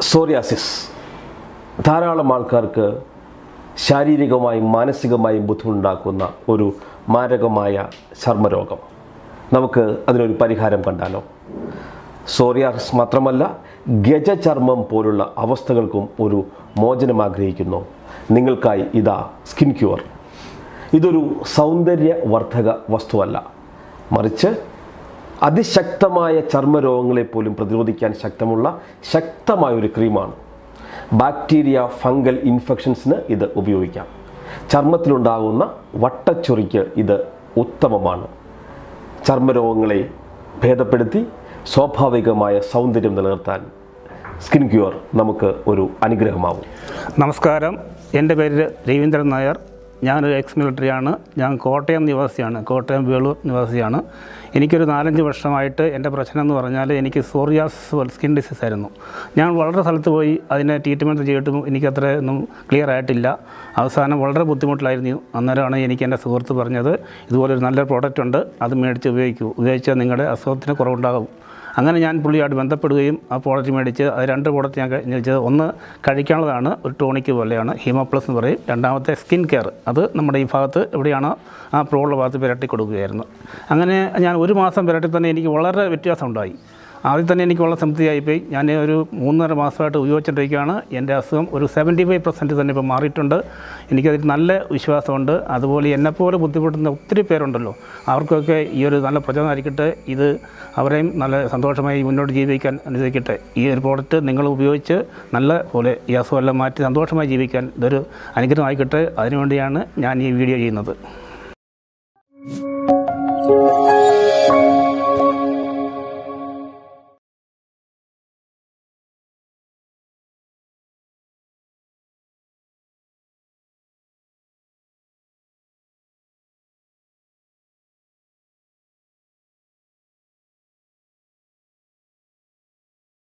Psoriasis. ധാരാളം ആൾക്കാർക്ക് ശാരീരികമായും മാനസികമായും ബുദ്ധിമുട്ടുണ്ടാക്കുന്ന ഒരു മാരകമായ ചർമ്മരോഗം. നമുക്ക് അതിനൊരു പരിഹാരം കണ്ടാലോ? സോറിയാസിസ് മാത്രമല്ല ഗജചർമ്മം പോലുള്ള അവസ്ഥകൾക്കും ഒരു മോചനം ആഗ്രഹിക്കുന്നു. നിങ്ങൾക്കായി ഇതാ സ്കിൻ ക്യൂർ. ഇതൊരു സൗന്ദര്യവർദ്ധക വസ്തുവല്ല. മറിച്ച് അതിശക്തമായ ചർമ്മരോഗങ്ങളെ പോലും പ്രതിരോധിക്കാൻ ശക്തമുള്ള ശക്തമായ ഒരു ക്രീമാണ്. ബാക്ടീരിയ ഫംഗൽ ഇൻഫെക്ഷൻസിന് ഇത് ഉപയോഗിക്കാം. ചർമ്മത്തിലുണ്ടാകുന്ന വട്ടച്ചൊറിക്ക് ഇത് ഉത്തമമാണ്. ചർമ്മരോഗങ്ങളെ ഭേദപ്പെടുത്തി സ്വാഭാവികമായ സൗന്ദര്യം നിലനിർത്താൻ സ്കിൻ ക്യൂർ നമുക്ക് ഒരു അനുഗ്രഹമാവും. നമസ്കാരം. എന്റെ പേര് രവീന്ദ്രൻ നായർ. ഞാനൊരു എക്സ് മിലിറ്ററിയാണ് ഞാൻ കോട്ടയം നിവാസിയാണ്. കോട്ടയം വേളൂർ നിവാസിയാണ്. എനിക്കൊരു നാലഞ്ച് വർഷമായിട്ട് എന്റെ പ്രശ്നം എന്ന് പറഞ്ഞാൽ എനിക്ക് സോറിയാസ് സ്കിൻ ഡിസീസ് ആയിരുന്നു. ഞാൻ വളരെ സ്ഥലത്ത് പോയി. അതിനെ ട്രീറ്റ്മെന്റ് ചെയ്തിട്ടും എനിക്കത്ര ഒന്നും ക്ലിയർ ആയിട്ടില്ല. അവസാനം വളരെ ബുദ്ധിമുട്ടിലായിരുന്നു. അന്നേരമാണ് എനിക്ക് എന്റെ സുഹൃത്ത് പറഞ്ഞത് ഇതുപോലൊരു നല്ല പ്രോഡക്റ്റ് ഉണ്ട്. അത് മേടിച്ച് ഉപയോഗിക്കൂ. ഉപയോഗിച്ചാൽ നിങ്ങളുടെ അസുഖത്തിന് കുറവുണ്ടാകും. അങ്ങനെ ഞാൻ പുള്ളിയായിട്ട് ബന്ധപ്പെടുകയും ആ പ്രോഡക്റ്റ് മേടിച്ച് അത് രണ്ട് പ്രോഡക്റ്റ് ഞാൻ വെച്ചത് ഒന്ന് കഴിക്കാനുള്ളതാണ് ഒരു ടോണിക്ക് പോലെയാണ് ഹീമോ പ്ലസ് എന്ന് പറയും. രണ്ടാമത്തെ സ്കിൻ കെയർ അത് നമ്മുടെ ഈ ഭാഗത്ത് എവിടെയാണോ ആ പ്രോളുള്ള ഭാഗത്ത് പുരട്ടി കൊടുക്കുകയായിരുന്നു. അങ്ങനെ ഞാൻ ഒരു മാസം പുരട്ടി തന്നെ എനിക്ക് വളരെ വ്യത്യാസം ഉണ്ടായി ആദ്യം തന്നെ എനിക്ക് വളരെ സംതൃപ്തിയായിപ്പോയി. ഞാൻ ഒരു മൂന്നര മാസമായിട്ട് ഉപയോഗിച്ചുകൊണ്ടിരിക്കുകയാണ് എന്റെ അസുഖം ഒരു സെവന്റി ഫൈവ് പെർസെന്റ് തന്നെ ഇപ്പോൾ മാറിയിട്ടുണ്ട്. എനിക്കതിൽ നല്ല വിശ്വാസമുണ്ട്. അതുപോലെ എന്നെപ്പോലെ ബുദ്ധിമുട്ടുന്ന ഒത്തിരി പേരുണ്ടല്ലോ. അവർക്കൊക്കെ ഈ ഒരു നല്ല പ്രചോദനമായിരിക്കട്ടെ ഇത് അവരെയും നല്ല സന്തോഷമായി മുന്നോട്ട് ജീവിക്കാൻ അനുസരിക്കട്ടെ ഈ ഒരു പ്രോഡക്റ്റ് നിങ്ങൾ ഉപയോഗിച്ച് നല്ല പോലെ ഈ അസുഖമെല്ലാം മാറ്റി സന്തോഷമായി ജീവിക്കാൻ ഇതൊരു അനുഗ്രഹമായിക്കട്ടെ. അതിനുവേണ്ടിയാണ് ഞാൻ ഈ വീഡിയോ ചെയ്യുന്നത്.